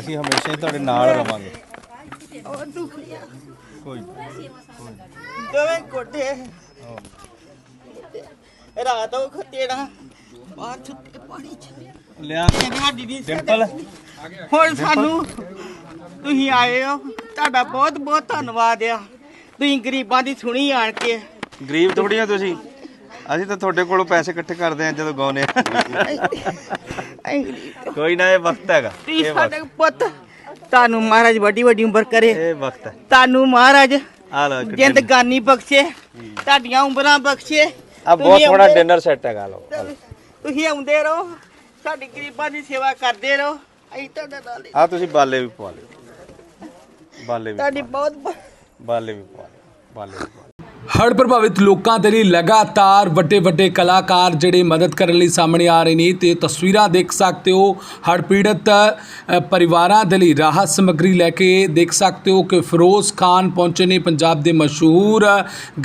ਅਸੀਂ ਹਮੇਸ਼ਾ ਹੀ ਤੁਹਾਡੇ ਨਾਲ ਰਵਾਂਗੇ। ਉਹ ਦੁੱਖ ਕੋਈ ਦੋਵੇਂ ਕੋਟੇ ਰਾਤ ਉਹ ਖਤੇੜਾ ਬਾਹਰ ਛੁੱਟੇ ਪਾਣੀ ਚ। ਲਿਆ। ਕਹਿੰਦੇ ਸਾਡੀ ਦੀ ਡਿੰਪਲ। ਹੁਣ ਸਾਨੂੰ ਤੁਸੀਂ ਆਏ ਹੋ। ਤੁਹਾਡਾ ਬਹੁਤ ਬਹੁਤ ਧੰਨਵਾਦ ਆ। ਤੁਸੀਂ ਗਰੀਬਾਂ ਦੀ ਸੁਣੀ ਆਣ ਕੇ। ਗਰੀਬ ਥੋੜੀ ਆ ਤੁਸੀਂ। ਅਸੀਂ ਤਾਂ ਤੁਹਾਡੇ ਕੋਲੋਂ ਪੈਸੇ ਇਕੱਠੇ ਕਰਦੇ ਆ ਜਦੋਂ ਗਾਉਨੇ ਆ ਕੋਈ ਨਾ ਇਹ ਵਕਤ ਹੈਗਾ। ਤੁਸੀਂ ਇਹ ਵਕਤ। ਸਾਡੇ ਪੁੱਤ ਤੁਹਾਨੂੰ ਮਹਾਰਾਜ ਵੱਡੀ ਵੱਡੀ ਉਮਰ ਕਰੇ। ਇਹ ਵਕਤ ਹੈ। ਤੁਹਾਨੂੰ ਮਹਾਰਾਜ ਆ ਲਓ ਇੱਕ ਜ਼ਿੰਦਗਾਨੀ ਬਖਸ਼ੇ ਤੁਹਾਡੀਆਂ ਉਮਰਾਂ ਬਖਸ਼ੇ। ਆ ਬਹੁਤ ਤੁਸੀਂ ਥੋੜਾ ਆਉਂਦੇ- ਡਿਨਰ ਸੈੱਟ ਹੈਗਾ ਲਓ ਆ ਲਓ। ਤੁਸੀਂ ਆਉਂਦੇ ਰਹੋ ਸਾਡੀ ਗਰੀਬਾਂ ਦੀ ਸੇਵਾ ਕਰਦੇ ਰਹੋ। ਅਸੀਂ ਤੁਹਾਡੇ ਨਾਲ ਹੀ। ਆ ਤੁਸੀਂ ਬਾਲੇ ਵੀ ਪਵਾ ਲਿਓ। ਬਾਲੇ ਵੀ ਤੁਹਾਡੀ ਬਹੁਤ ਬਹੁਤ ਬਾਲੇ ਵੀ ਪਵਾ ਲਿਓ ਬਾਲੇ ਵੀ ਪਵਾ ਲਿਓ। ਹੜ੍ਹ ਪ੍ਰਭਾਵਿਤ ਲੋਕਾਂ ਦੇ ਲਈ ਲਗਾਤਾਰ ਵੱਡੇ ਵੱਡੇ ਕਲਾਕਾਰ ਜਿਹੜੇ ਮਦਦ ਕਰਨ ਲਈ ਸਾਹਮਣੇ ਆ ਰਹੇ ਨੇ ਤੇ ਤਸਵੀਰਾਂ ਦੇਖ ਸਕਦੇ ਹੋ। ਹੜ੍ਹ ਪੀੜਤ ਅ, ਪਰਿਵਾਰਾਂ ਦੇ ਲਈ ਰਾਹਤ ਸਮੱਗਰੀ ਲੈ ਕੇ ਦੇਖ ਸਕਦੇ ਹੋ ਕਿ ਫਿਰੋਜ਼ ਖਾਨ ਪਹੁੰਚੇ ਨੇ ਪੰਜਾਬ ਦੇ ਮਸ਼ਹੂਰ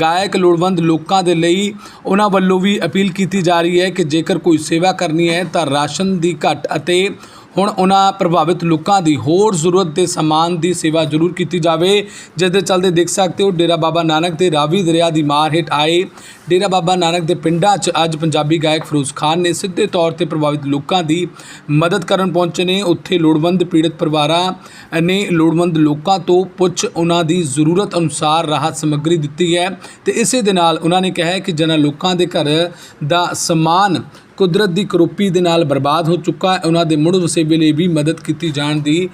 ਗਾਇਕ ਲੋੜਵੰਦ ਲੋਕਾਂ ਦੇ ਲਈ। ਉਹਨਾਂ ਵੱਲੋਂ ਵੀ ਅਪੀਲ ਕੀਤੀ ਜਾ ਰਹੀ ਹੈ ਕਿ ਜੇਕਰ ਕੋਈ ਸੇਵਾ ਕਰਨੀ ਹੈ ਤਾਂ ਰਾਸ਼ਨ ਦੀ ਘਟ ਅਤੇ ਹੁਣ ਉਹਨਾਂ ਪ੍ਰਭਾਵਿਤ ਲੋਕਾਂ ਦੀ ਹੋਰ ਜ਼ਰੂਰਤ ਦੇ ਸਮਾਨ ਦੀ ਸੇਵਾ ਜ਼ਰੂਰ ਕੀਤੀ ਜਾਵੇ। ਜਿਸ ਦੇ ਚਲਦੇ ਦੇਖ ਸਕਦੇ ਹੋ, ਡੇਰਾ ਬਾਬਾ ਨਾਨਕ ਦੇ ਰਾਵੀ ਦਰਿਆ ਦੀ ਮਾਰ ਹੇਠ ਆਏ ਡੇਰਾ ਬਾਬਾ ਨਾਨਕ ਦੇ ਪਿੰਡਾਂ 'ਚ ਅੱਜ ਪੰਜਾਬੀ ਗਾਇਕ ਫਿਰੋਜ਼ ਖਾਨ ਨੇ ਸਿੱਧੇ ਤੌਰ ਤੇ ਪ੍ਰਭਾਵਿਤ ਲੋਕਾਂ ਦੀ ਮਦਦ ਕਰਨ ਪਹੁੰਚੇ ਨੇ। ਉੱਥੇ ਲੋੜਵੰਦ ਪੀੜਤ ਪਰਿਵਾਰਾਂ ਨੇ ਲੋੜਵੰਦ ਲੋਕਾਂ ਤੋਂ ਪੁੱਛ ਉਹਨਾਂ ਦੀ ਜ਼ਰੂਰਤ ਅਨੁਸਾਰ ਰਾਹਤ ਸਮੱਗਰੀ ਦਿੱਤੀ ਹੈ ਤੇ ਇਸੇ ਦੇ ਨਾਲ ਉਹਨਾਂ ਨੇ ਕਿਹਾ ਕਿ ਜਿਨ੍ਹਾਂ ਲੋਕਾਂ ਦੇ ਘਰ ਦਾ ਸਮਾਨ ਕੁਦਰਤ ਦੀ ਕਰੋਪੀ ਦੇ ਨਾਲ ਬਰਬਾਦ ਹੋ ਚੁੱਕਾ ਹੈ, ਉਹਨਾਂ ਦੇ ਮੁੜ ਵਸੇਬੇ ਲਈ ਵੀ ਮਦਦ ਕੀਤੀ ਜਾਣ ਦੀ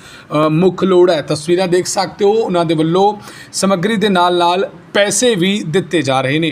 ਮੁੱਖ ਲੋੜ ਹੈ। ਤਸਵੀਰਾਂ ਦੇਖ ਸਕਦੇ ਹੋ, ਉਹਨਾਂ ਦੇ ਵੱਲੋਂ ਸਮੱਗਰੀ ਦੇ ਨਾਲ ਨਾਲ ਪੈਸੇ ਵੀ ਦਿੱਤੇ ਜਾ ਰਹੇ ਨੇ।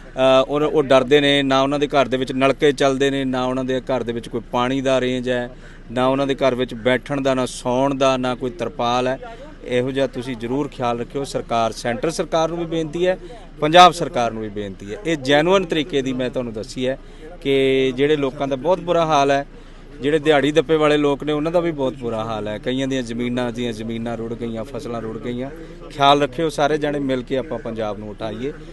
ਅ, ਉਹ ਡਰਦੇ ਨੇ ਨਾ ਉਹਨਾਂ ਦੇ ਘਰ ਦੇ ਵਿੱਚ ਨਲਕੇ ਚੱਲਦੇ ਨੇ ਨਾ ਉਹਨਾਂ ਦੇ ਘਰ ਦੇ ਵਿੱਚ ਕੋਈ ਪਾਣੀ ਦਾ ਰੇਂਜ ਹੈ ਨਾ ਉਹਨਾਂ ਦੇ ਘਰ ਵਿੱਚ ਬੈਠਣ ਦਾ ਨਾ ਸੌਣ ਦਾ ਨਾ ਕੋਈ ਤਰਪਾਲ ਹੈ। ਇਹੋ ਜਿਹਾ ਤੁਸੀਂ ਜ਼ਰੂਰ ਖਿਆਲ ਰੱਖਿਓ। ਸਰਕਾਰ ਸੈਂਟਰ ਸਰਕਾਰ ਨੂੰ ਵੀ ਬੇਨਤੀ ਹੈ ਪੰਜਾਬ ਸਰਕਾਰ ਨੂੰ ਵੀ ਬੇਨਤੀ ਹੈ। ਇਹ ਜੈਨੂਅਨ ਤਰੀਕੇ ਦੀ ਮੈਂ ਤੁਹਾਨੂੰ ਦੱਸੀ ਹੈ ਕਿ ਜਿਹੜੇ ਲੋਕਾਂ ਦਾ ਬਹੁਤ ਬੁਰਾ ਹਾਲ ਹੈ ਜਿਹੜੇ ਦਿਹਾੜੀ ਦੱਪੇ ਵਾਲੇ ਲੋਕ ਨੇ ਉਹਨਾਂ ਦਾ ਵੀ ਬਹੁਤ ਬੁਰਾ ਹਾਲ ਹੈ। ਕਈਆਂ ਦੀਆਂ ਜ਼ਮੀਨਾਂ ਦੀਆਂ ਜ਼ਮੀਨਾਂ ਰੁੜ ਗਈਆਂ ਫਸਲਾਂ ਰੁੜ ਗਈਆਂ। ਖਿਆਲ ਰੱਖਿਓ ਸਾਰੇ ਜਣੇ ਮਿਲ ਕੇ ਆਪਾਂ ਪੰਜਾਬ ਨੂੰ ਉਠਾਈਏ।